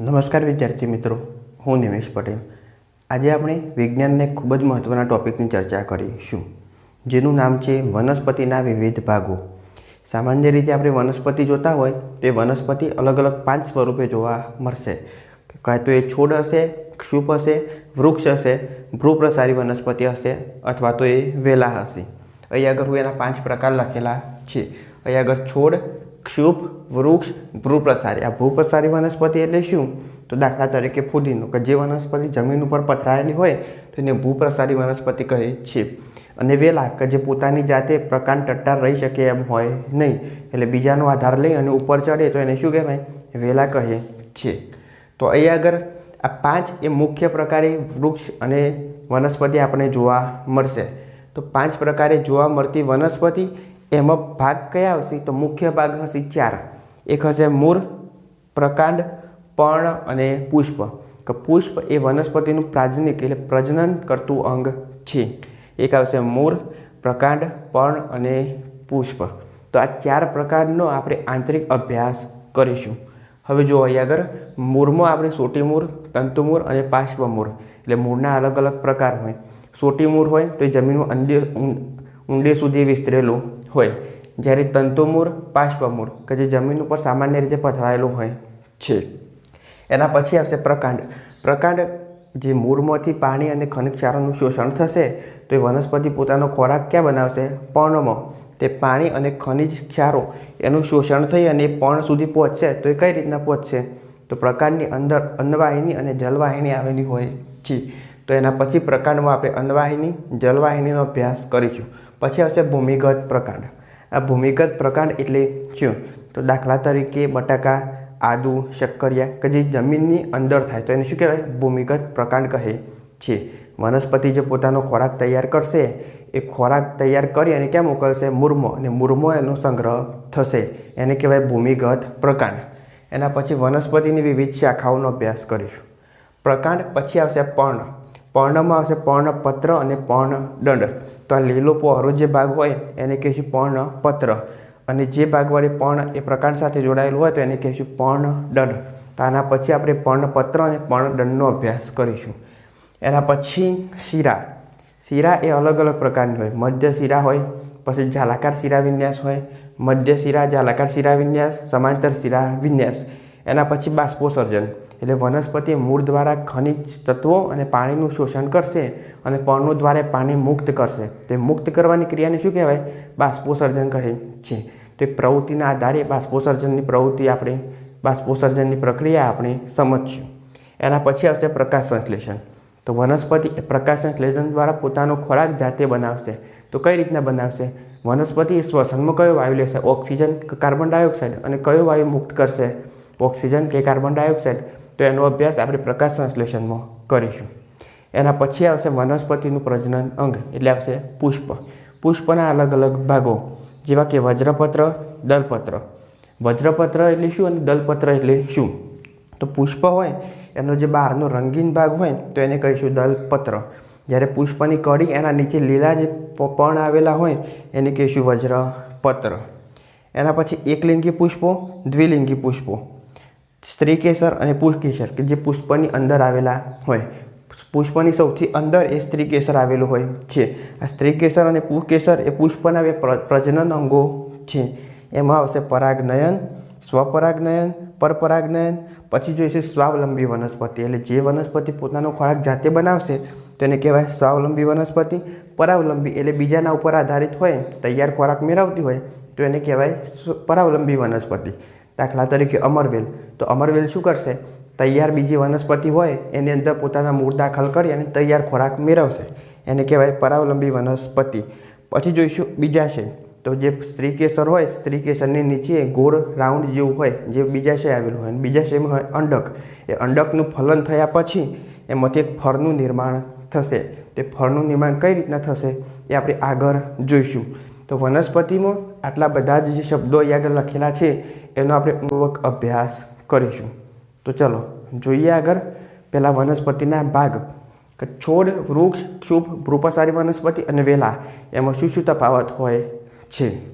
નમસ્કાર વિદ્યાર્થી મિત્રો, હું નિમેશ પટેલ. આજે આપણે વિજ્ઞાનને ખૂબ જ મહત્ત્વના ટૉપિકની ચર્ચા કરીશું, જેનું નામ છે વનસ્પતિના વિવિધ ભાગો. સામાન્ય રીતે આપણે વનસ્પતિ જોતા હોય, તે વનસ્પતિ અલગ અલગ પાંચ સ્વરૂપે જોવા મળશે. કાં તો એ છોડ હશે, ક્ષુપ હશે, વૃક્ષ હશે, ભ્રૂપ્રસારી વનસ્પતિ હશે, અથવા તો એ વેલા હશે. અહીં આગળ હું એના પાંચ પ્રકાર લખેલા છે. અહીં આગળ છોડ ક્ષુપ, વૃક્ષ ભૂપ્રસારી આ ભૂપ્રસારી વનસ્પતિ એટલે શું? તો દાખલા તરીકે ફુદીનો, કે જે વનસ્પતિ જમીન ઉપર પથરાયેલી હોય, તો એને ભૂપ્રસારી વનસ્પતિ કહે છે. અને વેલા, કે જે પોતાની જાતે પ્રકાંડ ટટ્ટાર રહી શકે એમ હોય નહીં. એટલે બીજાનો આધાર લઈ અને ઉપર ચડે, તો એને શું કહેવાય? વેલા કહે છે. તો અહીં આગળ આ પાંચ એ મુખ્ય પ્રકારે વૃક્ષ અને વનસ્પતિ આપણે જોવા મળશે. તો પાંચ પ્રકારે જોવા મળતી વનસ્પતિ એમાં ભાગ કયા આવશે તો મુખ્ય ભાગ હશે ચાર. એક હશે મૂળ પ્રકાંડ, પર્ણ અને પુષ્પ. કે પુષ્પ એ વનસ્પતિનું પ્રાજનિક એટલે પ્રજનન કરતું અંગ છે. એક આવશે મૂળ પ્રકાંડ, પર્ણ અને પુષ્પ. તો આ ચાર પ્રકારનો આપણે આંતરિક અભ્યાસ કરીશું. હવે જો અહીં આગળ. મૂળમાં આપણે સોટી મૂળ તંતુમૂળ અને પાર્શ્વમૂળ એટલે મૂળના અલગ અલગ પ્રકાર હોય. સોટી મૂળ હોય તો એ જમીનમાં અંદર ઊંડે સુધી વિસ્તરેલું હોય, જ્યારે તંતુમૂળ પાર્શ્વમૂળ કે જે જમીન ઉપર સામાન્ય રીતે પથરાયેલું હોય છે. એના પછી આવશે પ્રકાંડ. પ્રકાંડ જે મૂળમાંથી પાણી અને ખનિજ ક્ષારોનું શોષણ થશે, તો એ વનસ્પતિ પોતાનો ખોરાક ક્યાં બનાવશે? પર્ણમાં. તે પાણી અને ખનિજ ક્ષારો એનું શોષણ થઈ અને એ પર્ણ સુધી પહોંચશે, તો એ કઈ રીતના પહોંચશે? તો પ્રકાંડની અંદર અન્નવાહિની અને જલવાહિની આવેલી હોય છે. તો એના પછી પ્રકાંડમાં આપણે અન્નવાહિની, જલવાહિનીનો અભ્યાસ કરીશું. પછી આવશે ભૂમિગત પ્રકાંડ. આ ભૂમિગત પ્રકાંડ એટલે શું તો દાખલા તરીકે બટાકા, આદુ, શક્કરિયા કે જે જમીનની અંદર થાય, તો એને શું કહેવાય? ભૂમિગત પ્રકાંડ કહે છે. વનસ્પતિ જે પોતાનો ખોરાક તૈયાર કરશે, એ ખોરાક તૈયાર કરી અને ક્યાં મોકલશે? મુર્મો. અને મુર્મો એનો સંગ્રહ થશે. એને કહેવાય ભૂમિગત પ્રકાંડ. એના પછી વનસ્પતિની વિવિધ શાખાઓનો અભ્યાસ કરીશું. પ્રકાંડ પછી આવશે પર્ણ. પર્ણમાં આવશે પર્ણપત્ર અને પર્ણદંડ. તો આ લીલો પહોરો જે ભાગ હોય એને કહીશું પર્ણપત્ર. અને જે ભાગવાળી પર્ણ એ પ્રકાંડ સાથે જોડાયેલું હોય તો એને કહીશું પર્ણદંડ. તો આના પછી આપણે પર્ણપત્ર અને પર્ણદંડનો અભ્યાસ કરીશું. એના પછી શીરા. શીરા એ અલગ અલગ પ્રકારની હોય. મધ્ય શીરા હોય, પછી ઝાલાકાર શીરા વિન્યાસ હોય, મધ્ય શીરા જાલાકાર શીરા વિન્યાસ, સમાંતર શીરા વિન્યાસ. એના પછી બાષ્પોસર્જન એટલે વનસ્પતિ મૂળ દ્વારા ખનિજ તત્વો અને પાણીનું શોષણ કરશે અને પર્ણો દ્વારા પાણી મુક્ત કરશે. તે મુક્ત કરવાની ક્રિયાને શું કહેવાય? બાષ્પોસર્જન કહે છે. તો એક પ્રવૃત્તિના આધારે બાષ્પોસર્જનની પ્રવૃત્તિ આપણે બાષ્પોસર્જનની પ્રક્રિયા આપણે સમજશું એના પછી આવશે પ્રકાશ સંશ્લેષણ. તો વનસ્પતિ પ્રકાશ સંશ્લેષણ દ્વારા પોતાનો ખોરાક જાતે બનાવશે. તો કઈ રીતના બનાવશે? વનસ્પતિ શ્વસનમાં કયો વાયુ લેશે? ઓક્સિજન કાર્બન ડાયોક્સાઇડ અને કયો વાયુ મુક્ત કરશે? ઓક્સિજન કે કાર્બન ડાયોક્સાઇડ? તો એનો અભ્યાસ આપણે પ્રકાશ સંશ્લેષણમાં કરીશું. એના પછી આવશે વનસ્પતિનું પ્રજનન અંગ, એટલે આવશે પુષ્પ. પુષ્પના અલગ અલગ ભાગો, જેવા કે વજ્રપત્ર, દલપત્ર. વજ્રપત્ર એટલે શું અને દલપત્ર એટલે શું? તો પુષ્પ હોય, એનો જે બહારનો રંગીન ભાગ હોય, તો એને કહીશું દલપત્ર. જ્યારે પુષ્પની કડી એના નીચે લીલા જે પણ આવેલા હોય, એને કહીશું વજ્રપત્ર. એના પછી એકલિંગી પુષ્પો, દ્વિલિંગી પુષ્પો. સ્ત્રી કેસર અને પુષ્પકેસર, કે જે પુષ્પની અંદર આવેલા હોય. પુષ્પની સૌથી અંદર એ સ્ત્રી કેસર આવેલું હોય છે. આ સ્ત્રી કેસર અને પુષ્પકેસર એ પુષ્પના બે પ્રજનન અંગો છે. એમાં આવશે પરાગનયન, સ્વપરાગનયન, પરપરાગનયન, પછી જોઈશે સ્વાવલંબી વનસ્પતિ. એટલે જે વનસ્પતિ પોતાનો ખોરાક જાતે બનાવશે, તો એને કહેવાય સ્વાવલંબી વનસ્પતિ. પરાવલંબી એટલે બીજાના ઉપર આધારિત હોય, તૈયાર ખોરાક મેળવતી હોય, તો એને કહેવાય પરાવલંબી વનસ્પતિ. દાખલા તરીકે અમરવેલ. તો અમરવેલ શું કરશે? તૈયાર બીજી વનસ્પતિ હોય, એની અંદર પોતાના મૂળ દાખલ કરી અને તૈયાર ખોરાક મેળવશે. એને કહેવાય પરાવલંબી વનસ્પતિ. પછી જોઈશું બીજા છે. તો જે સ્ત્રી કેસર હોય, સ્ત્રી કેસરની નીચે ગોળ રાઉન્ડ જેવું હોય, જે બીજાશય આવેલું હોય. બીજાશયમાં હોય અંડક. એ અંડકનું ફલન થયા પછી એમાંથી એક ફળનું નિર્માણ થશે. તે ફળનું નિર્માણ કઈ રીતના થશે? એ આપણે આગળ જોઈશું. તો વનસ્પતિમાં આટલા બધા જ જે શબ્દો અહીં આગળ લખેલા છે એનો આપણે પૂર્વક અભ્યાસ કરીશું. તો ચલો, જોઈએ આગળ પહેલાં વનસ્પતિના ભાગ. કે છોડ, વૃક્ષ ક્ષુપ ભ્રૂપસારી વનસ્પતિ અને વેલા, એમાં શું શું તફાવત હોય છે?